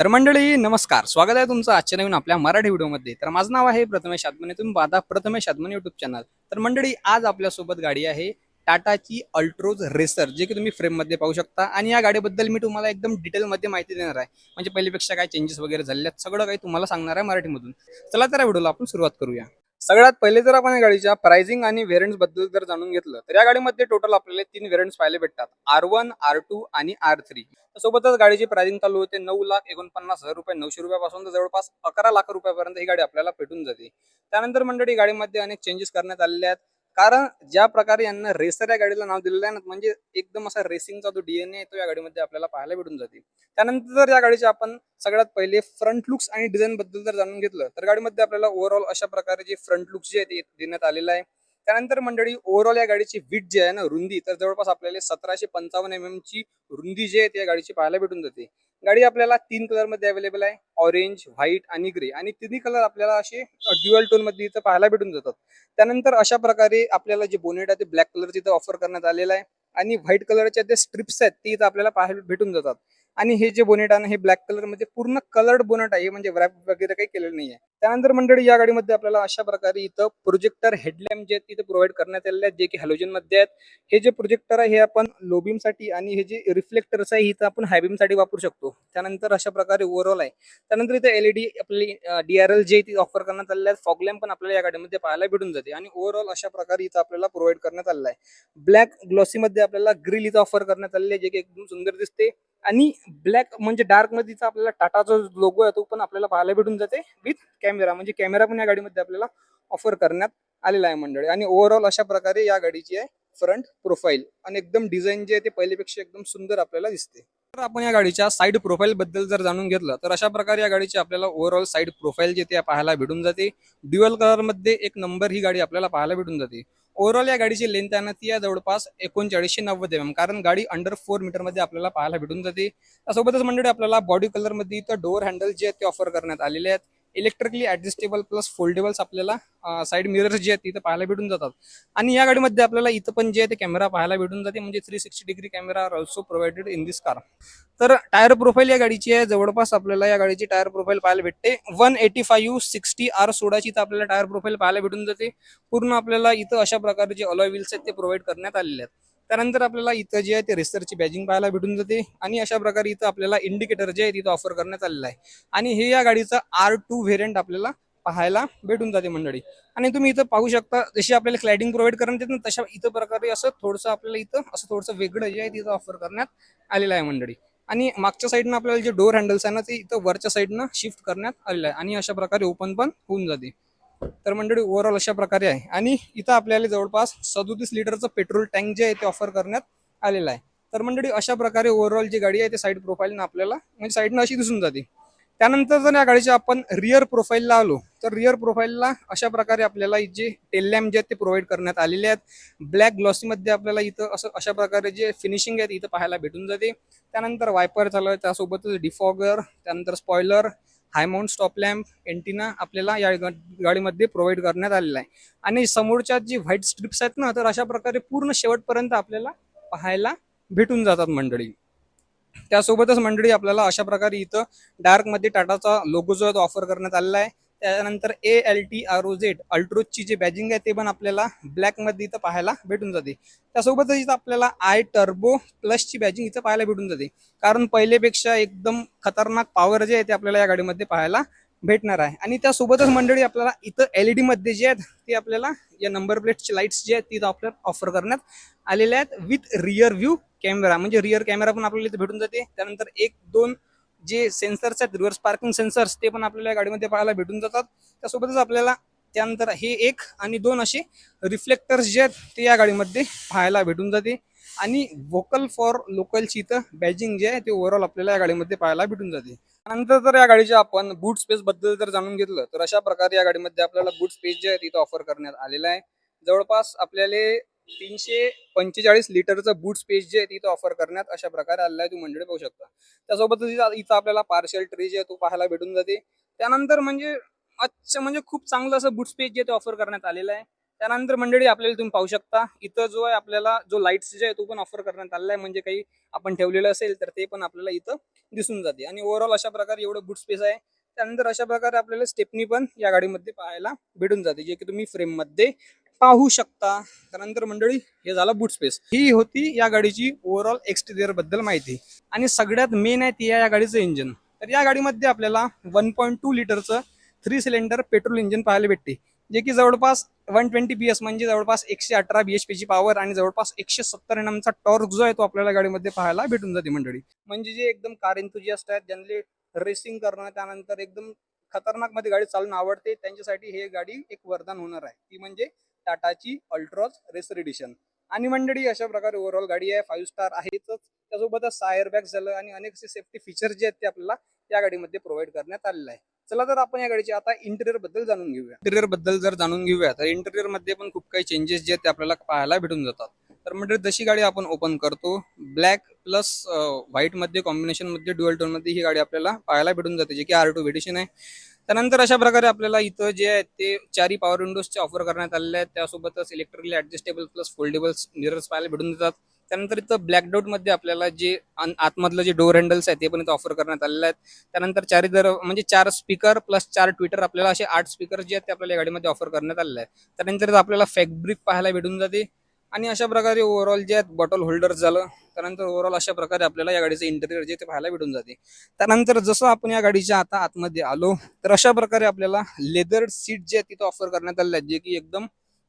तर मंडळी नमस्कार. स्वागत आहे तुमचं आजच्या नवीन आपल्या मराठी व्हिडिओमध्ये. तर माझं नाव आहे प्रथमेश आत्मने तुम्ही पाहता प्रथमेश आत्मने युट्यूब चॅनल तर मंडळी आज आपल्यासोबत गाडी आहे टाटाची अल्ट्रोज रेसर जे की तुम्ही फ्रेममध्ये पाहू शकता. आणि या गाडीबद्दल मी तुम्हाला एकदम डिटेलमध्ये माहिती देणार आहे. म्हणजे पहिल्यापेक्षा काय चेंजेस वगैरे झाले सगळं काही तुम्हाला सांगणार आहे मराठीमधून. चला तर व्हिडिओला आपण सुरुवात करूया. सगळ्यात पहिले जर आपण या गाडीच्या प्राइसिंग आणि व्हेरियंट्सबद्दल जर जाणून घेतलं तर या गाडीमध्ये टोटल आपल्याला तीन व्हेरियंट्स पाहायला भेटतात. आर वन आर टू आणि आर थ्री सोबतच गाडीची प्राइसिंग चालू होते नऊ लाख एकोणपन्नास हजार रुपये. नऊशे रुपयापासून तर जवळपास अकरा लाख रुपयापर्यंत ही गाडी आपल्याला भेटून जाते. त्यानंतर मंडळी गाडीमध्ये अनेक चेंजेस करण्यात आलेले आहेत. कारण ज्या प्रकारे यांना रेसर या गाडीला नाव दिलेलं आहे ना म्हणजे एकदम असा रेसिंगचा जो डीएनए तो या गाडीमध्ये आपल्याला पाहायला भेटून जाते. त्यानंतर जर या गाडीचे आपण सगळ्यात पहिले फ्रंट लुक्स आणि डिझाईन बद्दल जर जाणून घेतलं तर गाडीमध्ये आपल्याला ओव्हरऑल अशा प्रकारे जे फ्रंट लुक्स जे आहे ते देण्यात आलेलं आहे. त्यानंतर मंडळी ओव्हरऑल या गाडीची विट जी आहे ना रुंदी तर जवळपास आपल्याला सतराशे पंचावन्न एम ची रुंदी जी आहे ती या गाडीची पाहायला भेटून जाते. गाडी आपल्याला तीन कलरमध्ये अवेलेबल आहे ऑरेंज व्हाईट आणि ग्रे आणि तिन्ही कलर आपल्याला असे ड्युअल टोनमध्ये इथं पाहायला भेटून जातात. त्यानंतर अशा प्रकारे आपल्याला जे बोनेट आहे ते ब्लॅक कलरचे इथं ऑफर करण्यात आलेलं आहे. आणि व्हाईट कलरच्या जे स्ट्रिप्स आहेत ते इथं आपल्याला पाहायला भेटून जातात. आणि हे जे बोनेट आहे ना, हे ब्लॅक कलरमध्ये पूर्ण कलर्ड बोनेट आहे म्हणजे रॅप वगैरे काही केलेलं नाही आहे त्यानंतर मंडळी या गाडीमध्ये आपल्याला अशा प्रकारे इथं प्रोजेक्टर हेडलॅम्प जे आहेत तिथे प्रोव्हाइड करण्यात आलेले आहेत जे की हॅलोजनमध्ये आहेत. हे जे प्रोजेक्टर आहे हे आपण लोबीमसाठी साठी आणि हे जे रिफ्लेक्टर्स आहे इथं आपण हायसाठी वापरू शकतो. त्यानंतर अशा प्रकारे ओव्हरऑल आहे. त्यानंतर इथे एलईडी आपली डीआरएल जे ती ऑफर करण्यात आलेले आहेत फॉग लॅम्प पण आपल्याला या गाडीमध्ये पाहायला भेटून जाते. आणि ओव्हरऑल अशा प्रकारे इथं आपल्याला प्रोव्हाइड करण्यात आलेला आहे. ब्लॅक ग्लॉसीमध्ये आपल्याला ग्रिल इथं ऑफर करण्यात आलेली आहे जे की एकदम सुंदर दिसते. आणि ब्लॅक म्हणजे डार्क मध्येचा आपल्याला टाटाचा लोगो आहे तो पण आपल्याला पाहायला भेटून जाते विथ कॅमेरा म्हणजे कॅमेरा पण या गाडीमध्ये आपल्याला ऑफर करण्यात आलेला आहे मंडळी. आणि ओव्हरऑल अशा प्रकारे या गाडीची आहे फ्रंट प्रोफाईल आणि एकदम डिझाईन जे आहे ते पहिल्यापेक्षा एकदम सुंदर आपल्याला दिसते. तर आपण या गाडीच्या साईड प्रोफाईल बद्दल जर जाणून घेतलं तर अशा प्रकारे या गाडीची आपल्याला ओव्हरऑल साईड प्रोफाईल जे ते पाहायला भेटून जाते. ड्युअल कलरमध्ये एक नंबर ही गाडी आपल्याला पाहायला भेटून जाते. ओव्हरऑल या गाडीची लेंथ आहे ना ती आहे जवळपास एकोणचाळीसशे नव्वद एम कारण गाडी अंडर फोर मीटरमध्ये आपल्याला पाहायला भेटून जाते. त्यासोबतच मंडळी आपल्याला बॉडी कलरमध्ये डोअर हँडल जे आहेत ते ऑफर करण्यात आलेले आहेत. इलेक्ट्रिकली ऍडजस्टेबल प्लस फोल्डेबल्स आपल्याला साईड मिरर्स जे आहेत तिथं पाहायला भेटून जातात. आणि या गाडीमध्ये आपल्याला इथं पण जे आहे ते कॅमेरा पाहायला भेटून जाते म्हणजे three sixty degree camera also provided in this car तर टायर प्रोफाईल या गाडीची आहे. जवळपास आपल्याला या गाडीची टायर प्रोफाईल पाहायला भेटते. One eighty five sixty R सोडाची इथं आपल्याला टायर प्रोफाईल पाहायला भेटून जाते. पूर्ण आपल्याला इथं अशा प्रकारचे जे अलॉय व्हील्स आहेत ते प्रोव्हाइड करण्यात आलेले आहेत. त्यानंतर आपल्याला इथं जे आहे ते रेसरची बॅजिंग पाहायला भेटून जाते. आणि अशा प्रकारे इथं आपल्याला इंडिकेटर जे आहे तिथं ऑफर करण्यात आलेलं आहे. आणि हे या गाडीचं आर टू व्हेरियंट आपल्याला पाहायला भेटून जाते मंडळी. आणि तुम्ही इथं पाहू शकता जशी आपल्याला क्लायडिंग प्रोव्हाइड करण्यात येते ना तशा इथं प्रकारे असं थोडंसं आपल्याला इथं असं थोडंसं वेगळं जे आहे तिथं ऑफर करण्यात आलेलं आहे मंडळी. आणि मागच्या साईडनं आपल्याला जे डोअर हँडल्स आहे ना ते इथं वरच्या साईडनं शिफ्ट करण्यात आलेलं आहे. आणि अशा प्रकारे ओपन पण होऊन जाते. तर मंडळी ओव्हरऑल अशा प्रकारे आहे. आणि इथं आपल्याला जवळपास सदोतीस लिटरचं पेट्रोल टँक जे आहे ते ऑफर करण्यात आलेलं आहे. तर मंडळी अशा प्रकारे ओव्हरऑल जी गाडी आहे ते साईड प्रोफाईलनं आपल्याला म्हणजे साईडनं अशी दिसून जाते. त्यानंतर जर या गाडीच्या आपण रिअर प्रोफाईलला आलो तर रिअर प्रोफाईलला अशा प्रकारे आपल्याला जे टेल लॅम्प जे आहेत ते प्रोव्हाइड करण्यात आलेले आहेत. ब्लॅक ग्लॉसीमध्ये आपल्याला इथं असं अशा प्रकारे जे फिनिशिंग आहे इथं पाहायला भेटून जाते. त्यानंतर वायपर झालं त्यासोबतच डिफॉगर त्यानंतर spoiler high mount stop lamp antenna आपल्याला या गाडीमध्ये प्रोव्हाइड करण्यात आलेला आहे. आणि समोरच्या जी व्हाईट स्ट्रिप्स आहेत ना तर अशा प्रकारे पूर्ण शेवटपर्यंत आपल्याला पाहायला भेटून जातात मंडळी. त्यासोबतच मंडळी आपल्याला अशा प्रकारे इथं डार्कमध्ये टाटाचा लोगो जो आहे तो ऑफर करण्यात आलेला आहे. त्यानंतर A L T R O Z अल्ट्रोजची जे बॅजिंग आहे ते पण आपल्याला ब्लॅकमध्ये इथं पाहायला भेटून जाते. त्यासोबतच इथं आपल्याला आय टर्बो प्लसची बॅजिंग इथं पाहायला भेटून जाते. कारण पहिलेपेक्षा एकदम खतरनाक पॉवर जे आहे ते आपल्याला या गाडीमध्ये पाहायला भेटणार आहे. आणि त्यासोबतच मंडळी आपल्याला इथं एल ई डीमध्ये जे आहेत ते आपल्याला या नंबर प्लेटचे लाईट्स जे आहेत तिथं आपल्याला ऑफर करण्यात आलेले आहेत विथ रिअर व्ह्यू कॅमेरा म्हणजे रिअर कॅमेरा पण आपल्याला इथं भेटून जाते. त्यानंतर एक दोन जे सेन्सर्स आहेत रिव्हर्स पार्किंग सेन्सर्स ते पण आपल्याला या गाडीमध्ये पाहायला भेटून जातात. त्यासोबतच आपल्याला त्यानंतर हे एक आणि दोन असे रिफ्लेक्टर्स जे आहेत ते या गाडीमध्ये पाहायला भेटून जाते. आणि वोकल फॉर लोकलची इथं बॅजिंग जे आहे ते ओव्हरऑल आपल्याला या गाडीमध्ये पाहायला भेटून जाते. त्यानंतर जर या गाडीच्या आपण बूट स्पेस बद्दल जर जाणून घेतलं तर अशा प्रकारे या गाडीमध्ये आपल्याला बूट स्पेस जे आहे तिथं ऑफर करण्यात आलेलं आहे. जवळपास आपल्याला तीनशे पंचेचाळीस लिटरचं बूट स्पेस जे आहे तिथं ऑफर करण्यात अशा प्रकारे आलेला आहे तुम्ही मंडळी पाहू शकता. त्यासोबतच इथं आपल्याला पार्शल ट्री जे आहे तो पाहायला भेटून जाते. त्यानंतर म्हणजे अच्छा म्हणजे खूप चांगलं असं बूट स्पेस जे ते ऑफर करण्यात आलेलं आहे. त्यानंतर मंडळी आपल्याला तुम्ही पाहू शकता इथं जो आहे आपल्याला जो लाईट्स जे आहे तो पण ऑफर करण्यात आलेला आहे. म्हणजे काही आपण ठेवलेलं असेल तर ते पण आपल्याला इथं दिसून जाते. आणि ओव्हरऑल अशा प्रकारे एवढं बूट स्पेस आहे. त्यानंतर अशा प्रकारे आपल्याला स्टेपनी पण या गाडीमध्ये पाहायला भेटून जाते जे की तुम्ही फ्रेममध्ये पाहू शकता. त्यानंतर मंडळी हे झालं बूट स्पेस ही होती या गाडीची ओव्हरऑल एक्सटिरियरबद्दल माहिती. आणि सगळ्यात मेन आहे ती या गाडीचं इंजिन तर या गाडीमध्ये आपल्याला वन पॉईंट टू लिटरचं थ्री सिलेंडर पेट्रोल इंजिन पाहायला भेटते. जे की जवळपास वन ट्वेंटी बी एस म्हणजे जवळपास एकशे अठरा बी एच पीची पॉवर आणि जवळपास एकशे सत्तर एन एमचा टॉर्क जो आहे तो आपल्याला गाडीमध्ये पाहायला भेटून जाते मंडळी. म्हणजे जे एकदम कार एन्थुजियास्ट आहेत ज्यांनी रेसिंग करणं त्यानंतर एकदम खतरनाकमध्ये गाडी चालणं आवडते त्यांच्यासाठी हे गाडी एक वरदान होणार आहे. ती म्हणजे टाटाची अल्ट्रॉज रेसर एडिशन. आणि मंडळी अशा प्रकारे ओव्हरऑल गाडी आहे. फाईव्ह स्टार आहेच त्यासोबतच सायर बॅग झालं आणि अनेक असे सेफ्टी फीचर जे आहेत ते आपल्याला या गाडीमध्ये प्रोव्हाइड करण्यात आलेलं आहे. चला तर आपण या गाडीची आता इंटेरियरबद्दल जाणून घेऊया. इंटेरियरबद्दल जर जाणून घेऊया तर इंटेरियरमध्ये पण खूप काही चेंजेस जे आहेत ते आपल्याला पाहायला भेटून जातात. तर म्हणजे जशी गाडी आपण ओपन करतो ब्लॅक प्लस व्हाईटमध्ये कॉम्बिनेशनमध्ये ड्युअल टोनमध्ये ही गाडी आपल्याला पाहायला भेटून जाते जे की आर टू एडिशन आहे. त्यानंतर अशा प्रकारे आपल्याला इथं जे आहे ते चारी पॉवर विंडोजचे ऑफर करण्यात आलेले आहेत. त्यासोबतच electrically adjustable plus foldable mirrors पाहायला भेटून देतात. त्यानंतर इथं ब्लॅक डाऊटमध्ये आपल्याला जे आन- आतमधलं जे डोर हँडल्स आहेत ते पण इथं ऑफर करण्यात आलेले आहेत. त्यानंतर चारी दर म्हणजे चार स्पीकर प्लस चार ट्विटर आपल्याला असे आठ स्पीकर जे आहेत ते आपल्याला या गाडीमध्ये ऑफर करण्यात आलेले आहेत. त्यानंतर इथं आपल्याला फॅब्रिक पाहायला भेटून जाते. आणि अशा प्रकारे ओव्हरऑल जे आहेत बॉटल होल्डर झालं त्यानंतर ओव्हरऑल अशा प्रकारे आपल्याला या गाडीचं इंटेरियर जे ते पाहायला भेटून जाते. त्यानंतर जसं आपण या गाडीच्या आता आतमध्ये आलो तर अशा प्रकारे आपल्याला लेदर सीट जे आहेत तिथं ऑफर करण्यात आलेल्या आहेत जे की एकदम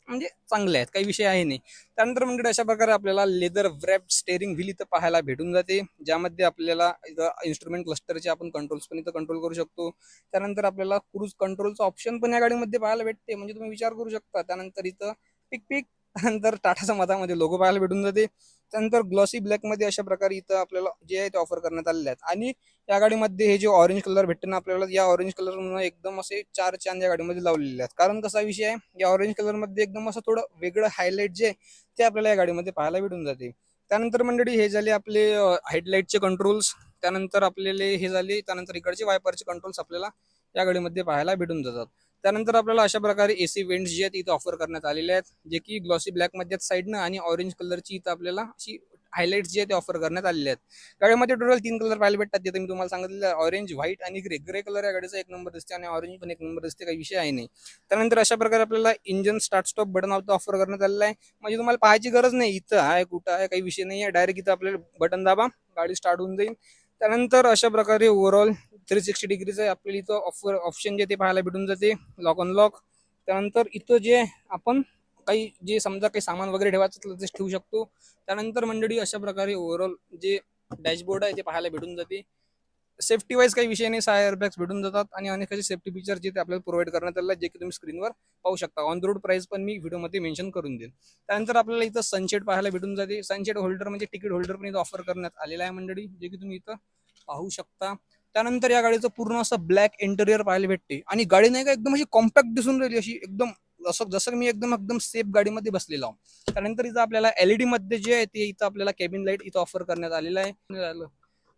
म्हणजे चांगले आहेत काही विषय आहे नाही. त्यानंतर म्हणजे अशा प्रकारे आपल्याला लेदर व्रॅप स्टेअरिंग व्हील इथं पाहायला भेटून जाते ज्यामध्ये आपल्याला इथं इन्स्ट्रुमेंट क्लस्टरचे आपण कंट्रोल्स पण इथं कंट्रोल करू शकतो. त्यानंतर आपल्याला क्रूज कंट्रोलचं ऑप्शन पण या गाडीमध्ये पाहायला भेटते म्हणजे तुम्ही विचार करू शकता. त्यानंतर इथं पिक पिक त्यानंतर टाटाच्या मतामध्ये लोगो पाहायला भेटून जाते. त्यानंतर ग्लॉसी ब्लॅकमध्ये अशा प्रकारे इथं आपल्याला जे आहे ते ऑफर करण्यात आलेले आहेत. आणि या गाडीमध्ये हे जे ऑरेंज कलर भेटते ना आपल्याला या ऑरेंज कलर एकदम असे चार चांद या गाडीमध्ये लावलेले आहेत. कारण कसा विषय आहे या ऑरेंज कलरमध्ये एकदम असं थोडं वेगळं हायलाईट जे आहे ते आपल्याला या गाडीमध्ये पाहायला भेटून जाते. त्यानंतर मंडळी हे झाले आपले हेडलाईटचे कंट्रोल्स त्यानंतर आपल्याला हे झाले त्यानंतर इकडचे वायपरचे कंट्रोल्स आपल्याला या गाडीमध्ये पाहायला भेटून जातात. त्यानंतर आपल्याला अशा प्रकारे एसी वेंट्स जे आहेत इथं ऑफर करण्यात आलेले आहेत जे की ग्लॉसी ब्लॅकमध्ये साईडनं आणि ऑरेंज कलरची इथं आपल्याला अशी हायलाइट्स जे आहेत ते ऑफर करण्यात आलेले आहेत. गाडीमध्ये टोटल तीन कलर पाहायला भेटतात जे मी तुम्हाला सांगितलेलं ऑरेंज व्हाईट आणि ग्रे ग्रे कलर या गाडीचा एक नंबर दिसते आणि ऑरेंज पण एक नंबर दिसते काही विषय आहे नाही. त्यानंतर अशा प्रकारे आपल्याला engine start stop button offer करण्यात आलेलं आहे. म्हणजे तुम्हाला पाहायची गरज नाही इथं आहे कुठं आहे काही विषय नाही आहे डायरेक्ट इथं आपल्याला बटन दाबा गाडी स्टार्ट होऊन जाईल. त्यानंतर अशा प्रकारे ओव्हरऑल थ्री सिक्स्टी डिग्रीचं आपल्याला इथं ऑफर ऑप्शन जे ते पाहायला भेटून जाते. लॉक अनलॉक त्यानंतर इथं जे आपण काही जे समजा काही सामान वगैरे ठेवायचं ते ठेवू शकतो. त्यानंतर मंडळी अशा प्रकारे ओव्हरऑल जे डॅशबोर्ड आहे ते पाहायला भेटून जाते. सेफ्टी वाईज काही विषय नाही. सहा एअरबॅग्स भेटून जातात आणि अनेक असे सेफ्टी फीचर जे ते आपल्याला प्रोव्हाइड करण्यात आले जे की तुम्ही स्क्रीनवर पाहू शकता. ऑन द रोड प्राइस पण मी व्हिडिओमध्ये मेन्शन करून देईन. त्यानंतर आपल्याला इथं सनसेट पाहायला भेटून जाते. सनसेट होल्डर म्हणजे तिकीट होल्डर पण इथं ऑफर करण्यात आलेला आहे मंडळी जे की तुम्ही इथं पाहू शकता. त्यानंतर या गाडीचं पूर्ण असं ब्लॅक इंटेरियर पाहायला भेटते. आणि गाडी नाही का एकदम अशी कॉम्पॅक्ट दिसून राहिली अशी एकदम असं जसं मी एकदम एकदम सेफ गाडीमध्ये बसलेलो आहो त्यानंतर इथं आपल्याला एलईडी मध्ये जे आहे ते इथं आपल्याला केबिन लाइट इथं ऑफर करण्यात आलेलं आहे.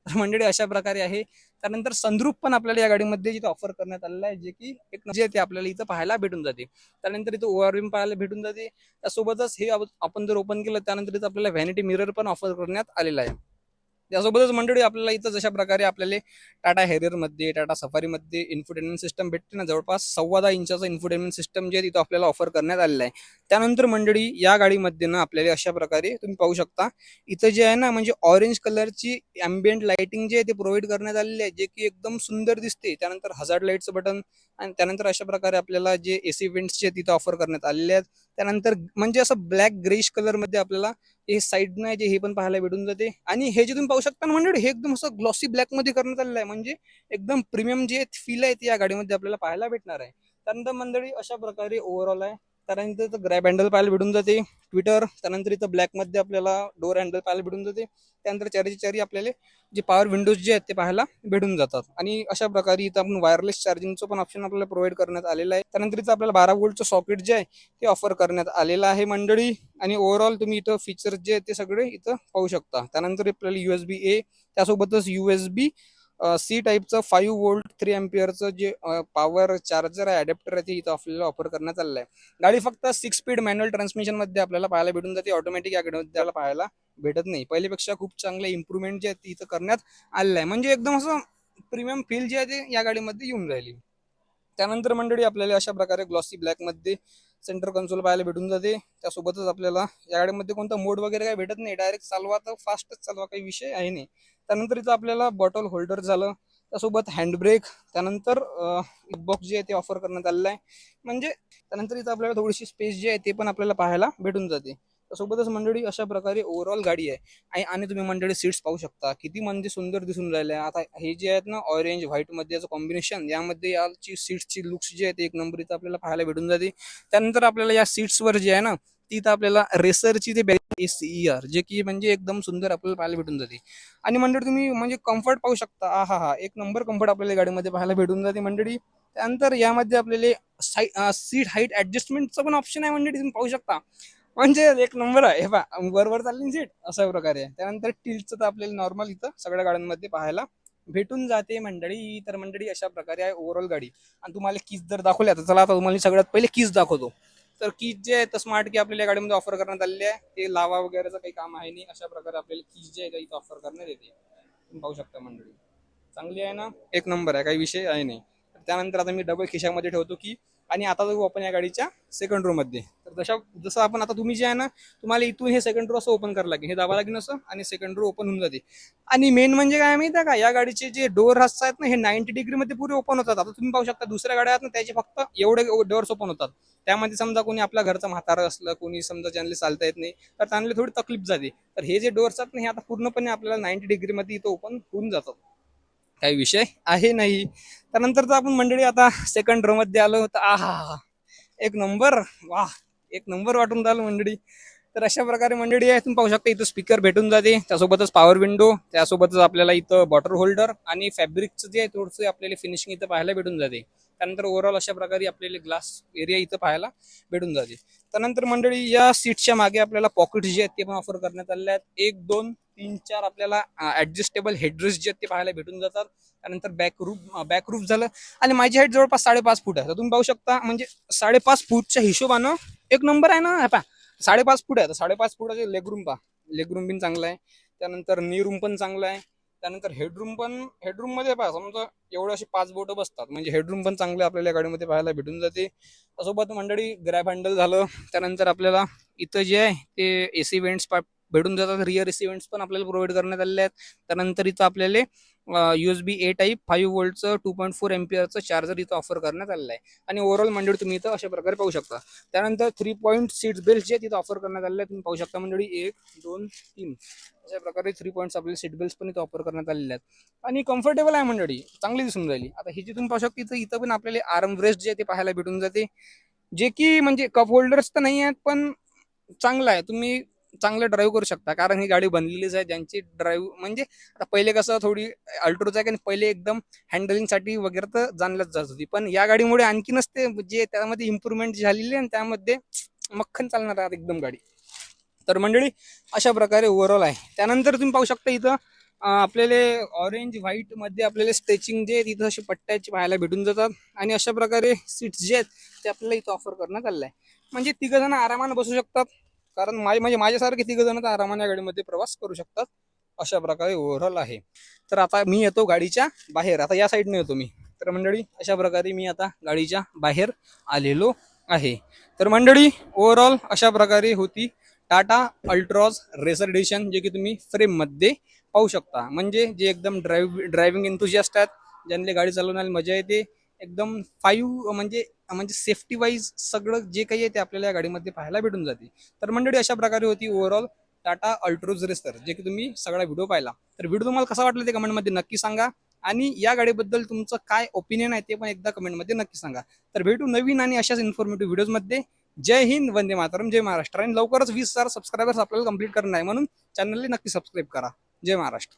मंडळी अशा प्रकारे आहे. त्यानंतर संद्रूप पण आपल्याला या गाडीमध्ये जिथे ऑफर करण्यात आलेलं आहे जे की एक जे ते आपल्याला इथं पाहायला भेटून जाते. त्यानंतर इथं ओआरबीम पाहायला भेटून जाते. त्यासोबतच हे आपण जर ओपन केलं त्यानंतर इथं आपल्याला व्हॅनिटी मिरर पण ऑफर करण्यात आलेला आहे. त्यासोबतच मंडळी आपल्याला इथं जशा प्रकारे आपल्याला टाटा हेरियरमध्ये टाटा सफारीमध्ये इन्फोटेनमेंट सिस्टम भेटते ना जवळपास सव्वा दहा इंचाचं इन्फोटेनमेंट सिस्टम जे आहे तिथं आपल्याला ऑफर करण्यात आलेलं आहे. त्यानंतर मंडळी या गाडीमध्ये ना आपल्याला अशा प्रकारे तुम्ही पाहू शकता इथं जे आहे ना म्हणजे ऑरेंज कलरची अँबियंट लाइटिंग जे आहे ते प्रोव्हाइड करण्यात आलेली आहे जे की एकदम सुंदर दिसते. त्यानंतर हजार्ड लाईटचं बटन आणि त्यानंतर अशा प्रकारे आपल्याला जे एसी वेंट्स तिथं ऑफर करण्यात आलेले आहेत. त्यानंतर म्हणजे असं ब्लॅक ग्रेश कलरमध्ये आपल्याला हे साईडनं आहे जे हे पण पाहायला भेटून जाते. आणि हे जे तुम्ही पाहू शकता ना म्हणजे हे एकदम असं ग्लॉसी ब्लॅकमध्ये करण्यात आलेलं आहे. म्हणजे एकदम प्रीमियम जे फील आहे ते या गाडीमध्ये आपल्याला पाहायला भेटणार आहे. त्यानंतर मंडळी अशा प्रकारे ओव्हरऑल आहे. त्यानंतर इथं ग्रॅब हँडल पाहायला भेटून जाते. ट्विटर त्यानंतर इथं ब्लॅकमध्ये आपल्याला डोर हँडल पाहायला भेटून जाते. त्यानंतर चारीची चारी आपल्याला जे पॉवर विंडोज जे आहेत ते पाहायला भेटून जातात. आणि अशा प्रकारे इथं आपण वायरलेस चार्जिंगचं पण ऑप्शन आपल्याला प्रोव्हाइड करण्यात आलेलं आहे. त्यानंतर इथं आपल्याला बारा वोल्टचं सॉकेट जे आहे ते ऑफर करण्यात आलेलं आहे मंडळी. आणि ओव्हरऑल तुम्ही इथं फीचर्स जे आहेत ते सगळे इथं पाहू शकता. त्यानंतर आपल्याला युएसबी ए त्यासोबतच युएसबी सी टाईपचं फाईव्ह वोल्ट थ्री एम्पियरचं जे पॉवर चार्जर आहे अडॅप्टर आहे ते इथं आपल्याला ऑफर करण्यात आलेलं आहे. गाडी फक्त सिक्स स्पीड मॅन्युअल ट्रान्समिशनमध्ये आपल्याला पाहायला भेटून जाते. ऑटोमॅटिक या गाडीमध्ये त्याला पाहायला भेटत नाही. पहिल्यापेक्षा खूप चांगले इम्प्रुव्हमेंट जे आहे इथं करण्यात आलेलं आहे. म्हणजे एकदम असं प्रीमियम फील जे आहे ते या गाडीमध्ये येऊन राहिली त्यानंतर मंडळी आपल्याला अशा प्रकारे ग्लॉसी ब्लॅकमध्ये सेंटर कन्सोल पाहायला भेटून जाते. त्यासोबतच आपल्याला या गाडीमध्ये कोणता मोड वगैरे काही भेटत नाही. डायरेक्ट चालवा तर फास्टच चालवा काही विषय आहे नाही. त्यानंतर इथं आपल्याला बॉटल होल्डर झालं. त्यासोबत हँडब्रेक त्यानंतर बॉक्स जे आहे ते ऑफर करण्यात आलेलं आहे. म्हणजे त्यानंतर इथं आपल्याला थोडीशी स्पेस जी आहे ते पण आपल्याला पाहायला भेटून जाते. सोबतच मंडळी अशा प्रकारे ओव्हरऑल गाडी आहे. आणि तुम्ही मंडळी सीट्स पाहू शकता. किती म्हणजे सुंदर दिसून राहिले आता हे जे आहेत ना ऑरेंज व्हाईटमध्ये याचं कॉम्बिनेशन यामध्ये याची सीट्सची लुक्स जी आहेत एक नंबर इथं आपल्याला पाहायला भेटून जाते. त्यानंतर आपल्याला या सीट्सवर जे आहे ना तिथं आपल्याला रेसरची ते आर जे की म्हणजे एकदम सुंदर आपल्याला पाहायला भेटून जाते. आणि मंडळी तुम्ही म्हणजे कम्फर्ट पाहू शकता. आ हा हा एक नंबर कम्फर्ट आपल्याला गाडीमध्ये पाहायला भेटून जाते मंडळी. त्यानंतर यामध्ये आपल्याला सीट हाईट ऍडजस्टमेंटचं पण ऑप्शन आहे मंडळी तुम्ही पाहू शकता. म्हणजे एक नंबर आहे. हे पहा वरवर चालली सीट अशा प्रकारे आहे. त्यानंतर टिल्टचं तर आपल्याला नॉर्मल इथं सगळ्या गाड्यांमध्ये पाहायला भेटून जाते मंडळी. तर मंडळी अशा प्रकारे आहे ओव्हरऑल गाडी. आणि तुम्हाला किस जर दाखवल्या तर चला आता तुम्हाला सगळ्यात पहिले कीज दाखवतो. तर कीज जे आहे तर स्मार्ट की आपल्याला गाडीमध्ये ऑफर करण्यात आलेली आहे. ते लावा वगैरेचं काही काम आहे नाही अशा प्रकारे आपल्याला किस जे आहे इथं ऑफर करण्यात येते. तुम्ही पाहू शकता मंडळी. चांगली आहे ना? एक नंबर आहे काही विषय आहे नाही. त्यानंतर आता मी डबल खिशामध्ये ठेवतो की आणि आता जाऊ आपण या गाडीच्या सेकंड रो मध्ये. तर जशा जसं आपण आता तुम्ही जे आहे ना तुम्हाला इथून हे सेकंड रो असं ओपन करावं लागेल. हे दाबा लागेल असं आणि सेकंड रो ओपन होऊन जाते. आणि मेन म्हणजे काय माहिती आहे का? या गाडीचे जे डोअर असतात ना हे नाईन्टी डिग्री मध्ये पुरे ओपन होतात. आता तुम्ही पाहू शकता दुसऱ्या गाड्या आहेत ना त्याचे फक्त एवढे डोअर्स ओपन होतात. त्यामध्ये समजा कोणी आपल्या घरचं म्हातारं असलं कोणी समजा ज्यांना चालता येत नाही तर त्यांना थोडी तकलीफ जाते. तर हे जे डोअर्स आहेत ना हे आता पूर्णपणे आपल्याला नाईन्टी डिग्री मध्ये इथं ओपन होऊन जातात. काही विषय आहे नाही. त्यानंतर तर आपण मंडळी आता सेकंड रो मध्ये आलो. तर आहा एक नंबर वा एक नंबर वाटून झालं मंडळी. तर अशा प्रकारे मंडळी आहे तुम्ही पाहू शकता इथं स्पीकर भेटून जाते. त्यासोबतच पॉवर विंडो त्यासोबतच आपल्याला इथं बॉटल होल्डर आणि फॅब्रिकचं जे आहे थोडंसं आपल्याला फिनिशिंग इथं पाहायला भेटून जाते. त्यानंतर ओव्हरऑल अशा प्रकारे आपल्याला ग्लास एरिया इथं पाहायला भेटून जाते. त्यानंतर मंडळी या सीटच्या मागे आपल्याला पॉकेट जे आहेत ते पण ऑफर करण्यात आले आहेत. एक दोन तीन चार आपल्याला ऍडजस्टेबल हेडरेस्ट जे आहेत ते पाहायला भेटून जातात. त्यानंतर बॅक रूफ बॅक रूफ झालं. आणि माझी हाईट जवळपास साडेपाच फूट आहे. तर तुम्ही पाहू शकता म्हणजे साडेपाच फूटच्या हिशोबानं एक नंबर आहे ना पा साडेपाच फूट आहे. तर साडेपाच फुटाचे लेग रूम पा लेग रूम पण चांगला आहे. त्यानंतर नी रूम पण चांगला आहे. त्यानंतर हेडरूम पण हेडरूममध्ये पहा समजा एवढे असे पाच बोटं बसतात. म्हणजे हेडरूम पण चांगले आपल्याला या गाडीमध्ये पाहायला भेटून जाते. सोबत मंडळी ग्रॅब हँडल झालं. त्यानंतर आपल्याला इथं जे आहे ते एसी वेंट्स भेटून जातात. रिअर एसी पण आपल्याला प्रोव्हाइड करण्यात आलेले आहेत. त्यानंतर इथं आपल्याला युएसबी ए टाईप फाईव्ह वोल्टचं टू पॉईंट फोर एमपीआरचं चार्जर इथं ऑफर करण्यात आलेलं आहे. आणि ओव्हरऑल मंडळी तुम्ही इथं अशा प्रकारे पाहू शकता. त्यानंतर थ्री पॉईंट सीट बेल्ट जे तिथं ऑफर करण्यात आलेले आहे तुम्ही पाहू शकता मंडळी एक दोन तीन. अशा प्रकारे थ्री पॉईंट्स आपले सीट बेल्ट पण इथं ऑफर करण्यात आलेले आहेत. आणि कम्फर्टेबल आहे मंडळी. चांगली दिसून राहिली. आता ही जी तुम्ही पाहू शकता इथं इथं पण आपल्याला आर्म रेस्ट जे आहे ते पाहायला भेटून जाते. जे की म्हणजे कप होल्डर्स तर नाही आहेत पण चांगलं आहे. तुम्ही चांगलं ड्राईव्ह करू शकता. कारण ही गाडी बनलेलीच आहे ज्यांची ड्राईव्ह म्हणजे आता पहिले कसं थोडी अल्ट्रोच आहे की पहिले एकदम हँडलिंगसाठी वगैरे तर जाणल्याच जात होती. पण या गाडीमुळे आणखीनच ते जे त्यामध्ये इम्प्रुव्हमेंट झालेली आहे आणि त्यामध्ये मक्खन चालणार आहे एकदम गाडी. तर मंडळी अशा प्रकारे ओव्हरऑल आहे. त्यानंतर तुम्ही पाहू शकता इथं आपल्याला ऑरेंज व्हाईटमध्ये आपल्याला स्ट्रेचिंग जे तिथं असे पट्ट्याचे पाहायला भेटून जातात. आणि अशा प्रकारे सीट्स जे आहेत ते आपल्याला इथं ऑफर करण्यात आलेलं आहे म्हणजे तिघं जण आरामानं बसू शकतात. कारण माझे म्हणजे माझ्यासारखे तिघ जण तर आरामाने गाडीमध्ये प्रवास करू शकतात. अशा प्रकारे ओव्हरऑल आहे. तर आता मी येतो गाडीच्या बाहेर. आता या साईडने येतो मी. तर मंडळी अशा प्रकारे मी आता गाडीच्या बाहेर आलेलो आहे. तर मंडळी ओव्हरऑल अशा प्रकारे होती टाटा अल्ट्रॉज रेसर एडिशन जे की तुम्ही फ्रेममध्ये पाहू शकता. म्हणजे जे एकदम ड्राईव्ह ड्रायव्हिंग एन्थुजियास्ट आहेत ज्यांनी गाडी चालवण्याला मजा येते एकदम फाईव्ह म्हणजे म्हणजे सेफ्टी वाईज सगळं जे काही आहे ते आपल्याला या गाडीमध्ये पाहायला भेटून जाते. तर मंडळी अशा प्रकारे होती ओव्हरऑल टाटा अल्ट्रोज रेसर जे की तुम्ही सगळा व्हिडिओ पाहिला. तर व्हिडिओ तुम्हाला कसा वाटला ते कमेंटमध्ये नक्की सांगा. आणि या गाडीबद्दल तुमचं काय ओपिनियन आहे ते पण एकदा कमेंटमध्ये नक्की सांगा. तर भेटू नवीन आणि अशाच इन्फॉर्मेटिव्ह व्हिडिओजमध्ये जय हिंद वंदे मातरम जय महाराष्ट्र. आणि लवकरच वीस हजार सबस्क्रायबर्स आपल्याला कंप्लीट करणार आहे म्हणून चॅनलला नक्की सबस्क्राईब करा. जय महाराष्ट्र.